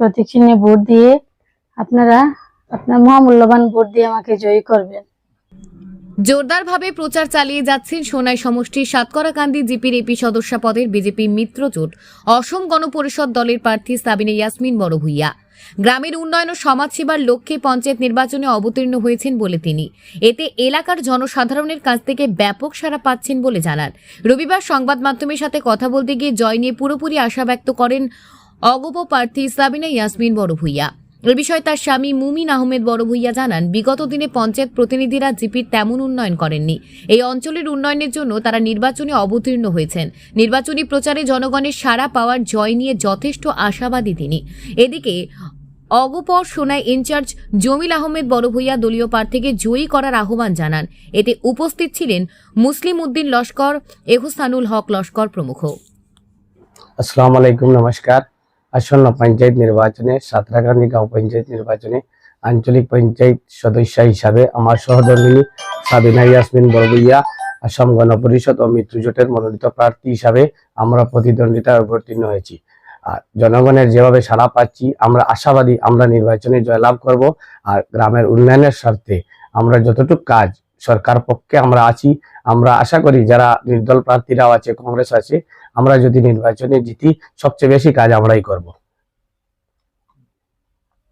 প্রতীক চিহ্নে ভোট দিয়ে আপনারা আপনার মহামূল্যবান ভোট দিয়ে আমাকে জয়ী করবেন। জোরদারভাবে প্রচার চালিয়ে যাচ্ছেন সোনাই সমষ্টির সাতকরাকান্দি জিপির এপি সদস্য পদের বিজেপি মিত্রজোট অসম গণপরিষদ দলের প্রার্থী সাবিনা ইয়াসমিন বড়ভূইয়া। গ্রামের উন্নয়ন ও সমাজসেবার লক্ষ্যে পঞ্চায়েত নির্বাচনে অবতীর্ণ হয়েছেন বলে তিনি। এতে এলাকার জনসাধারণের কাছ থেকে ব্যাপক সাড়া পাচ্ছেন বলে জানান। রবিবার সংবাদ মাধ্যমের সাথে কথা বলতে গিয়ে জয় নিয়ে পুরোপুরি আশা ব্যক্ত করেন অগপ প্রার্থী সাবিনা ইয়াসমিন বড়ভূইয়া এ বিষয়ে তার স্বামী মুমিন আহমেদ বড়ভূইয়া জানান, বিগত দিনে পঞ্চায়েত প্রতিনিধিরা জিপির তেমন উন্নয়ন করেননি। এই অঞ্চলের উন্নয়নের জন্য তারা নির্বাচনে অবতীর্ণ হয়েছেন। নির্বাচনী প্রচারে জনগণের সাড়া পাওয়ার জয় নিয়ে যথেষ্ট আশাবাদী তিনি। এদিকে অগপর সোনায় ইনচার্জ জমিল আহমেদ বড়ভূইয়া দলীয় প্রার্থীকে জয়ী করার আহ্বান জানান। এতে উপস্থিত ছিলেন মুসলিম উদ্দিন লস্কর, এহসানুল হক লস্কর প্রমুখ। আসসালামু আলাইকুম, নমস্কার। আসন্ন পঞ্চায়েত নির্বাচনে সাঁতরাগান্ধী গাঁও পঞ্চায়েত নির্বাচনে আঞ্চলিক পঞ্চায়েত সদস্য হিসাবে আমার সহধর্মিনী সাবিনা ইয়াসমিন বরবইয়া আসাম গণপরিষদ ও মিত্রজোটের মনোনীত প্রার্থী হিসাবে আমরা প্রতিদ্বন্দ্বিতায় অবতীর্ণ হয়েছি। আর জনগণের যেভাবে সাড়া পাচ্ছি, আমরা আশাবাদী আমরা নির্বাচনে জয়লাভ করব। আর গ্রামের উন্নয়নের স্বার্থে আমরা যতটুকু কাজ সরকার পক্ষে আমরা আছি। আমরা আশা করি যারা নির্দল প্রার্থীরাও আছে, কংগ্রেস আছে, আমরা যদি নির্বাচনে জিতি, সবচেয়ে বেশি কাজ আমরাই করব।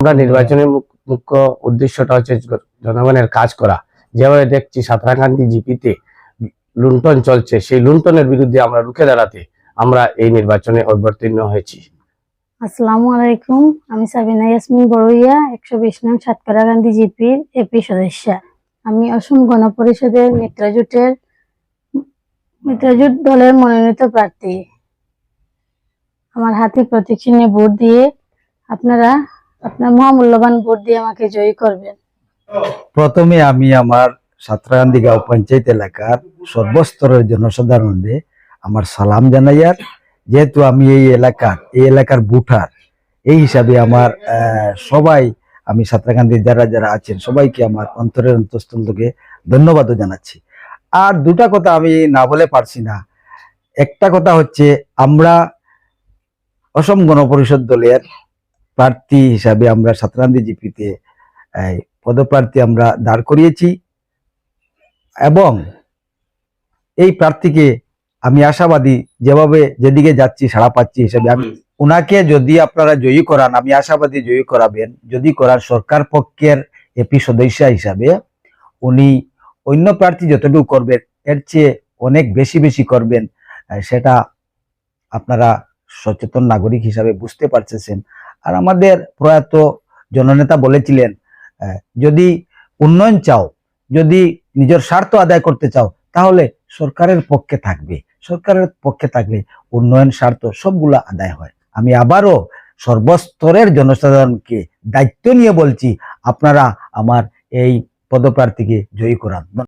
আমরা নির্বাচনের মুখ্য উদ্দেশ্যটা হচ্ছে জনগণের কাজ করা। যেভাবে দেখছি সাঁতরাকান্দি জিপিতে লুণ্ঠন চলছে, সেই লুণ্ঠনের বিরুদ্ধে আমরা রুখে দাঁড়াতে আমরা এই নির্বাচনে অবতীর্ণ হয়েছি। আসসালামু আলাইকুম, আমি সাবিনা ইয়াসমিন বড়ইয়া, একশো বিশ নাম নং সাতকারাকান্দি জিপির এপি সদস্য। আমি অসম গণপরিষদের মিত্রজোটের মিত্রজোট দলের মনোনীত প্রার্থী। আমার হাতে প্রতীক চিহ্নে ভোট দিয়ে আপনারা, আপনার মহামূল্যবান ভোট দিয়ে আমাকে জয়ী করবেন। প্রথমে আমি আমার সাতরাকান্দি গাঁও পঞ্চায়েত এলাকার সর্বস্তরের জনসাধারণে আমার সালাম জানাই আর যেহেতু আমি এই এলাকার এই এলাকার বুঠার এই হিসাবে আমার সবাই আমি সাতরাকান্দি যারা যারা আছেন, সবাইকে আমার অন্তরের অন্তঃস্থল থেকে ধন্যবাদও জানাচ্ছি। আর দুটা কথা আমি না বলে পারছি না। একটা কথা হচ্ছে, আমরা অসম গণপরিষদ দলের প্রার্থী হিসাবে আমরা সাতরাকান্দি জিপিতে পদপ্রার্থী আমরা দাঁড় করিয়েছি এবং এই প্রার্থীকে আমি আশাবাদী, যেভাবে যেদিকে যাচ্ছি সাড়া পাচ্ছি হিসাবে আমি উনাকে যদি আপনারা জয়ী করান, আমি আশাবাদী জয়ী করাবেন, যদি করার সরকার পক্ষের এপি সদস্য হিসাবে, উনি অন্য প্রার্থী যতটুকু করবেন, এর চেয়ে অনেক বেশি বেশি করবেন সেটা আপনারা সচেতন নাগরিক হিসাবে বুঝতে পারতেছেন। আর আমাদের প্রয়াত জননেতা বলেছিলেন যদি উন্নয়ন চাও, যদি নিজের স্বার্থ আদায় করতে চাও, তাহলে সরকারের পক্ষে থাকবে। সরকারের পক্ষে থাকলে উন্নয়ন, স্বার্থ সবগুলা আদায় হয়। আমি আবারও সর্বস্তরের জনসাধারণকে দায়িত্ব নিয়ে বলছি আপনারা আমার এই পদপ্রার্থীকে জয়ী করান।